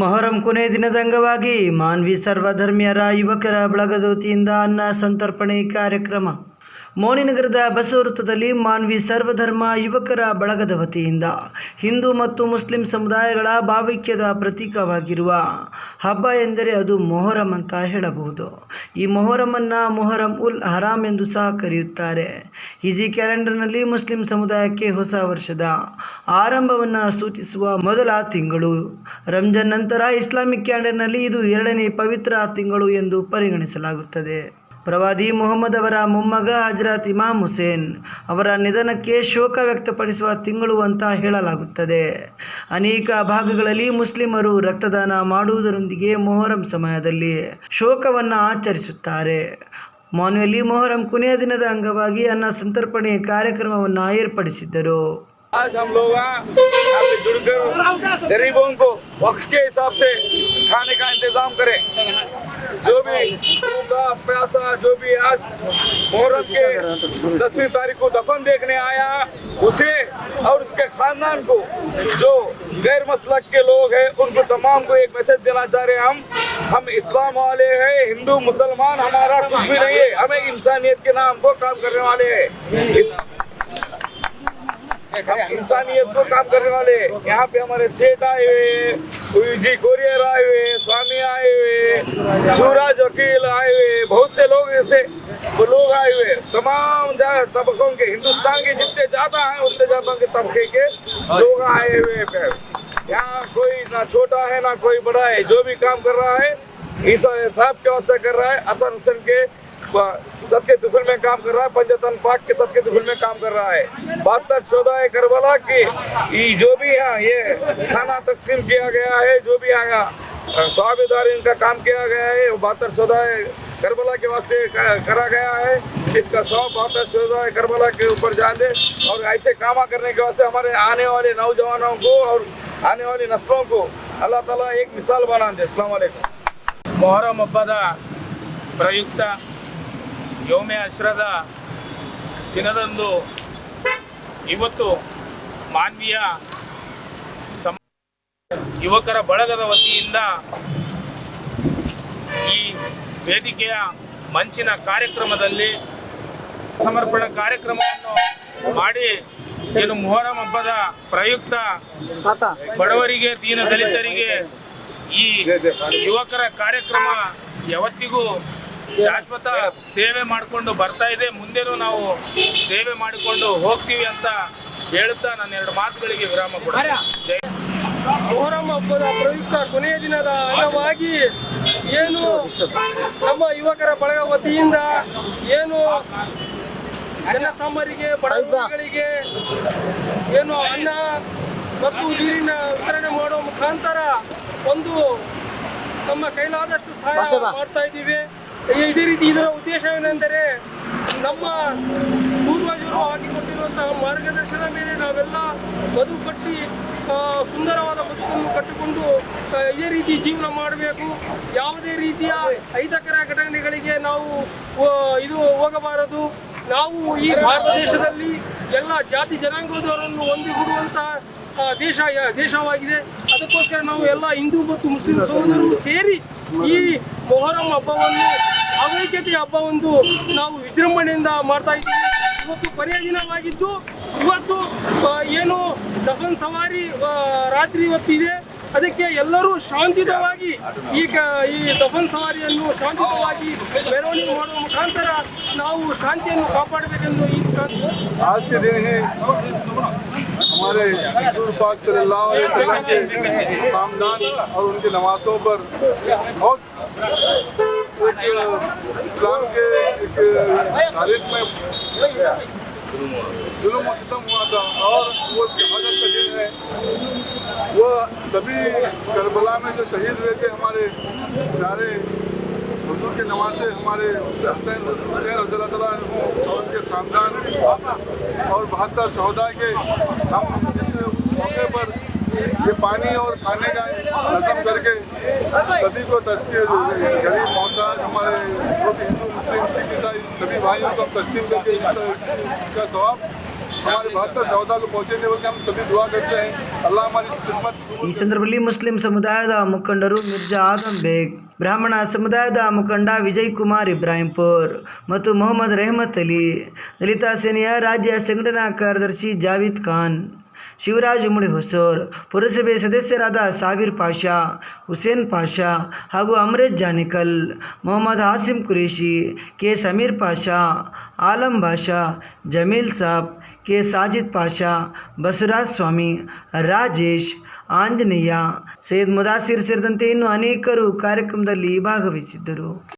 ಮೊಹರಂ ಕೊನೆ ದಿನದ ಅಂಗವಾಗಿ ಮಾನ್ವಿ ಸರ್ವಧರ್ಮೀಯರ ಯುವಕರ ಬಳಗದ ವತಿಯಿಂದ ಅನ್ನ ಸಂತರ್ಪಣೆ ಕಾರ್ಯಕ್ರಮ. ಮೌನಿನಗರದ ಬಸವ ವೃತ್ತದಲ್ಲಿ ಮಾನ್ವಿ ಸರ್ವಧರ್ಮ ಯುವಕರ ಬಳಗದ ವತಿಯಿಂದ ಹಿಂದೂ ಮತ್ತು ಮುಸ್ಲಿಂ ಸಮುದಾಯಗಳ ಭಾವೈಕ್ಯದ ಪ್ರತೀಕವಾಗಿರುವ ಹಬ್ಬ ಎಂದರೆ ಅದು ಮೊಹರಂ ಅಂತ ಹೇಳಬಹುದು. ಈ ಮೊಹರಮನ್ನು ಮೊಹರಂ ಉಲ್ ಹರಾಮ್ ಎಂದು ಸಹ ಕರೆಯುತ್ತಾರೆ. ಈಜಿ ಕ್ಯಾಲೆಂಡರ್ನಲ್ಲಿ ಮುಸ್ಲಿಂ ಸಮುದಾಯಕ್ಕೆ ಹೊಸ ವರ್ಷದ ಆರಂಭವನ್ನು ಸೂಚಿಸುವ ಮೊದಲ ತಿಂಗಳು. ರಂಜಾನ್ ನಂತರ ಇಸ್ಲಾಮಿಕ್ ಕ್ಯಾಲೆಂಡರ್ನಲ್ಲಿ ಇದು ಎರಡನೇ ಪವಿತ್ರ ತಿಂಗಳು ಎಂದು ಪರಿಗಣಿಸಲಾಗುತ್ತದೆ. ಪ್ರವಾದಿ ಮೊಹಮ್ಮದ್ ಅವರ ಮೊಮ್ಮಗ ಹಜರತ್ ಇಮಾಮ್ ಹುಸೇನ್ ಅವರ ನಿಧನಕ್ಕೆ ಶೋಕ ವ್ಯಕ್ತಪಡಿಸುವ ತಿಂಗಳು ಅಂತ ಹೇಳಲಾಗುತ್ತದೆ ಅನೇಕ ಭಾಗಗಳಲ್ಲಿ ಮುಸ್ಲಿಮರು ರಕ್ತದಾನ ಮಾಡುವುದರೊಂದಿಗೆ ಮೊಹರಂ ಸಮಯದಲ್ಲಿ ಶೋಕವನ್ನು ಆಚರಿಸುತ್ತಾರೆ ಮಾನ್ಯಲ್ಲಿ ಮೊಹರಂ ಕೊನೆಯ ದಿನದ ಅಂಗವಾಗಿ ಅನ್ನ ಸಂತರ್ಪಣೆ ಕಾರ್ಯಕ್ರಮವನ್ನು ಏರ್ಪಡಿಸಿದ್ದರು आज हम लोग यहाँ यहाँ पे जुड़कर गरीबों को वक्त के हिसाब से खाने का इंतजाम करें जो भी भूखा प्यासा जो भी आज मुहर्रम के दसवीं तारीख को दफन देखने आया, उसे और उसके खानदान को, जो गैर मसलक के लोग हैं, उनको तमाम को एक मैसेज देना चाह रहे हैं हम। हम इस्लाम वाले हैं, हिंदू, मुसलमान, हमारा कुछ भी नहीं है। हमें इंसानियत के नाम को काम करने वाले हैं। इस हम इंसानियत को काम करने वाले। यहाँ पे हमारे सेठ आए हुए जी, कोरियर आए हुए स्वामी आए हुए सूरज वकील आए हुए बहुत से लोग ऐसे लोग आए हुए तमाम तबकों के, हिंदुस्तान के जितने ज़्यादा हैं, उतने ज़्यादा के तबके के लोग आए हुए यहाँ कोई ना छोटा है, ना कोई बड़ा है, जो भी काम कर रहा है ईसा साहब के वास्ते कर रहा है हसन हुसैन के सबके दुफिल में काम कर रहा है पंचतन पाक के सबके दुफिल में काम कर रहा है। बहत्तर चौदह करबला की जो भी यहाँ, ये थाना तकसीम किया गया है, जो भी यहाँ स्वाबेदार इनका काम किया गया है बहत्तर चौदह करबला के वास्ते करा गया है। इसका सौ बहत्तर चौदह करबला के ऊपर जान दे और ऐसे काम करने के वास्ते हमारे आने वाले नौजवानों को और आने वाली नस्लों को अल्लाह ताला एक मिसाल बना दे। असल मोहरम अब्बादा प्रयुक्ता ಯೋಮೆ ಅಶ್ರದ ದಿನದಂದು ಇವತ್ತು ಮಾನವೀಯ ಸಮ ಯುವಕರ ಬಳಗದ ವತಿಯಿಂದ ಈ ವೇದಿಕೆಯ ಮಂಚಿನ ಕಾರ್ಯಕ್ರಮದಲ್ಲಿ ಸಮರ್ಪಣಾ ಕಾರ್ಯಕ್ರಮವನ್ನು ಮಾಡಿ ಏನು ಮೊಹರಂ ಹಬ್ಬದ ಪ್ರಯುಕ್ತ ಬಡವರಿಗೆ, ದೀನ ದಲಿತರಿಗೆ ಈ ಯುವಕರ ಕಾರ್ಯಕ್ರಮ ಯಾವತ್ತಿಗೂ ಶಾಶ್ವತ ಸೇವೆ ಮಾಡಿಕೊಂಡು ಬರ್ತಾ ಇದೆ. ಮುಂದೆನೂ ನಾವು ಸೇವೆ ಮಾಡಿಕೊಂಡು ಹೋಗ್ತೀವಿ ಅಂತ ಹೇಳುತ್ತಾ ನನ್ನ ಎರಡು ಮಾತುಗಳಿಗೆ ವಿರಾಮ ಕೊಡ ಮೊಹರಂ ಹಬ್ಬದ ಪ್ರಯುಕ್ತ ಕೊನೆಯ ದಿನದ ಅಂಗವಾಗಿ ಏನು ನಮ್ಮ ಯುವಕರ ಬಳಗ ವತಿಯಿಂದ ಏನು ಜನಸಾಮಾನ್ಯರಿಗೆ ಬಡವರಿಗೆ ಏನು ಅನ್ನ ಮತ್ತು ನೀರಿನ ವಿತರಣೆ ಮಾಡುವ ಮುಖಾಂತರ ಒಂದು ನಮ್ಮ ಕೈಲಾದಷ್ಟು ಸಹಾಯ ಮಾಡ್ತಾ ಇದ್ದೀವಿ. ಇದೇ ರೀತಿ ಇದರ ಉದ್ದೇಶ ಏನೆಂದರೆ ನಮ್ಮ ಪೂರ್ವಜರು ಹಾಕಿಕೊಟ್ಟಿರುವಂತಹ ಮಾರ್ಗದರ್ಶನ ಮೇಲೆ ನಾವೆಲ್ಲ ಬದುಕು ಕಟ್ಟಿ ಸುಂದರವಾದ ಬದುಕನ್ನು ಕಟ್ಟಿಕೊಂಡು ಇದೇ ರೀತಿ ಜೀವನ ಮಾಡಬೇಕು. ಯಾವುದೇ ರೀತಿಯ ಅಹಿತಕರ ಘಟನೆಗಳಿಗೆ ನಾವು ಇದು ಹೋಗಬಾರದು. ನಾವು ಈ ಭಾರತ ದೇಶದಲ್ಲಿ ಎಲ್ಲ ಜಾತಿ ಜನಾಂಗದವರನ್ನು ಒಂದಿಗೂಡುವಂಥ ದೇಶ ದೇಶವಾಗಿದೆ. ಅದಕ್ಕೋಸ್ಕರ ನಾವು ಎಲ್ಲ ಹಿಂದೂ ಮತ್ತು ಮುಸ್ಲಿಂ ಸಹೋದರರು ಸೇರಿ ಈ ಮೊಹರಂ ಹಬ್ಬವನ್ನು ಭಾವೈಕ್ಯತೆಯ ಹಬ್ಬವೊಂದು ನಾವು ವಿಜೃಂಭಣೆಯಿಂದ ಮಾಡ್ತಾ ಇದ್ದೀವಿ ಇವತ್ತು ಕೊನೆಯ ದಿನವಾಗಿದ್ದು ಇವತ್ತು ಆ, ಏನು ದಫನ್ ಸವಾರಿ ಆ, ರಾತ್ರಿ ಇವತ್ತಿದೆ ಅದಕ್ಕೆ ಎಲ್ಲರೂ ಶಾಂತಿಯುತವಾಗಿ ಈ ಕ ಈ ದಫನ್ ಸವಾರಿಯನ್ನು ಶಾಂತಿಯುತವಾಗಿ ಮೆರವಣಿಗೆ ಮಾಡುವ ಮುಖಾಂತರ ನಾವು ಶಾಂತಿಯನ್ನು ಕಾಪಾಡಬೇಕೆಂದು ಈ ಮುಖಾಂತರ आज के दिन ही हमारे हजूर पाक सल्लल्लाहु अलैहि वसल्लम के खानदान और उनके नवासों पर बहुत एक, इस्लाम के एक तारीख में जुल्म और सितम हुआ था और वो शहादत का दिन है। वो सभी करबला में जो शहीद हुए थे हमारे प्यारे हजूर के नवासे, हमारे हुसैन हुसैन रज़ी अल्लाह तआला और उनके खानदान और बहत्तर शहदा के हम इस मौके पर ये पानी और खाने का नज़म करके सभी को तस्कीर गरीब मोहताज हमारे जो भी हिंदू मुस्लिम सिख ईसाई सभी भाइयों को हम तस्कीर करके इस- इसका सवाब हमारे बहत्तर शहदा को पहुँचेंगे बोल के हम सभी दुआ करते हैं अल्लाह हमारी इस खिदमत ಈ ಸಂದರ್ಭದಲ್ಲಿ ಮುಸ್ಲಿಂ ಸಮುದಾಯದ ಮುಖಂಡರು ಮಿರ್ಜಾ ಆದಂ ಬೇಗ್ ಬ್ರಾಹ್ಮಣ ಸಮುದಾಯದ ಮುಖಂಡ ವಿಜಯ್ ಕುಮಾರ್ ಇಬ್ರಾಹಿಂಪುರ್ ಮತ್ತು ಮೊಹಮ್ಮದ್ ರೆಹಮತ್ ಅಲಿ ದಲಿತ ಸೇನೆಯ ರಾಜ್ಯ ಸಂಘಟನಾ ಕಾರ್ಯದರ್ಶಿ ಜಾವೀದ್ ಖಾನ್ ಶಿವರಾಜ್ ಮುಳಿ ಹೊಸೂರ್, ಪುರಸಭೆ ಸದಸ್ಯರಾದ ಸಾಬೀರ್ ಪಾಷಾ, ಹುಸೇನ್ ಪಾಷಾ ಹಾಗೂ ಅಮ್ರೇಜ್ ಜಾನಿಕಲ್, ಮೊಹಮ್ಮದ್ ಹಾಸಿಂ ಕುರೇಶಿ ಕೆ ಸಮೀರ್ ಪಾಷಾ, ಆಲಂ ಬಾಷಾ ಜಮೀಲ್ ಸಾಬ್, ಕೆ ಸಾಜಿದ್ ಪಾಷಾ, ಬಸವರಾಜ್ ಸ್ವಾಮಿ, ರಾಜೇಶ್, ಆಂಜನೇಯ, ಸೈಯದ್ ಮುದಾಸಿರ್ ಸೇರಿದಂತೆ ಇನ್ನೂ ಅನೇಕರು ಕಾರ್ಯಕ್ರಮದಲ್ಲಿ ಭಾಗವಹಿಸಿದ್ದರು.